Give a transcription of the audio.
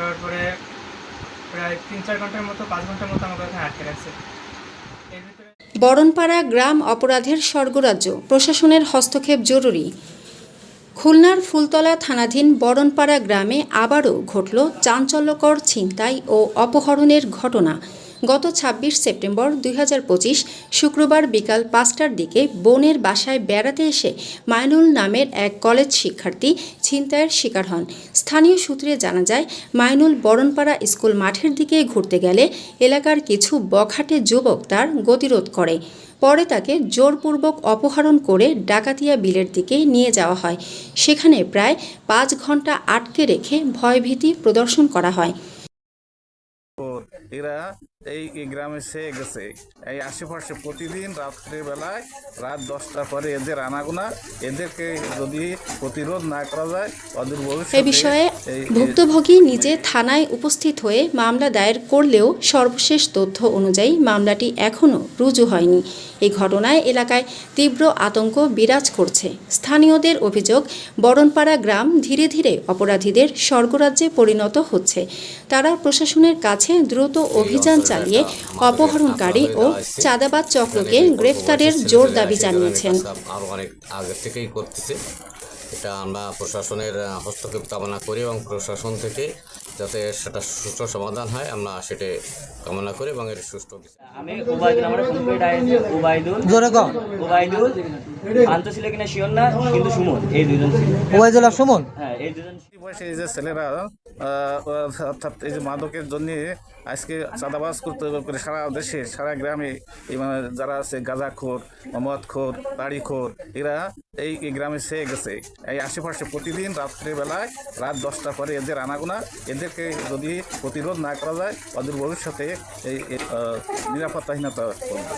তারপরে প্রায় তিন চার ঘণ্টার মতো, পাঁচ ঘণ্টার মতো আমাকে ওখানে আটকে রাখছে। বরণপাড়া গ্রাম অপরাধের স্বর্গরাজ্য, প্রশাসনের হস্তক্ষেপ জরুরি। খুলনার ফুলতলা থানাধীন বরণপাড়া গ্রামে আবারও ঘটল চাঞ্চল্যকর ছিনতাই ও অপহরণের ঘটনা। গত ২৬ সেপ্টেম্বর দুই হাজার পঁচিশ শুক্রবার বিকাল পাঁচটার দিকে বোনের বাসায় বেড়াতে এসে মাইনুল নামের এক কলেজ শিক্ষার্থী ছিনতাইয়ের শিকার হন। স্থানীয় সূত্রে জানা যায়, মাইনুল বরণপাড়া স্কুল মাঠের দিকে ঘুরতে গেলে এলাকার কিছু বখাটে যুবক তার গতিরোধ করে। পরে তাকে জোরপূর্বক অপহরণ করে ডাকাতিয়া বিলের দিকে নিয়ে যাওয়া হয়। সেখানে প্রায় পাঁচ ঘণ্টা আটকে রেখে ভয়ভীতি প্রদর্শন করা হয়। এরা এই গ্রামে সে গেছে। এই আশেপাশে প্রতিদিন রাত্রের বেলায় রাত দশটার পরে এদের আনাগোনা এদেরকে যদি প্রতিরোধ না করা যায় অদূর এ ভবিষ্যতে বিষয়ে ভুক্তভোগী নিজে থানায় উপস্থিত হয়ে মামলা দায়ের করলেও সর্বশেষ তথ্য অনুযায়ী মামলাটি এখনও রুজু হয়নি। এই ঘটনায় এলাকায় তীব্র আতঙ্ক বিরাজ করছে। স্থানীয়দের অভিযোগ বরণপাড়া গ্রাম ধীরে ধীরে অপরাধীদের স্বর্গরাজ্যে পরিণত হচ্ছে। তারা প্রশাসনের কাছে দ্রুত অভিযান চালিয়ে অপহরণকারী ও চাঁদাবাদ চক্রকে গ্রেফতারের জোর দাবি জানিয়েছেন। থেকেই করতেছে। এটা আমরা প্রশাসনের হস্তক্ষেপ কামনা করি এবং প্রশাসন থেকে যাতে সেটা সুষ্ঠু সমাধান হয় আমরা সেটা কামনা করি এবং এর সুষ্ঠু আমি ওবায়দুল আমার ফোন করে ডাইছে ওবায়দুল জোরে কম। ওবায়দুল আন্ত ছিল কিনা শিওর না কিন্তু সুমন এই দুজন ছিল। ওয়াইজুল আপ সুমন? হ্যাঁ এই দুজন বয়সে এই যে ছেলেরা অর্থাৎ এই যে মাদকের জন্য আজকে চাঁদাবাজ করতে করে সারা দেশে সারা গ্রামে মানে যারা আছে গাঁজাখোর মদখোর তাড়িখোর এরা এই এই গ্রামে সে গেছে। এই আশেপাশে প্রতিদিন রাত্রেবেলায় রাত দশটা পরে এদের আনাগোনা, এদেরকে যদি প্রতিরোধ না করা যায় অদূর ভবিষ্যতে এই নিরাপত্তাহীনতা করবে।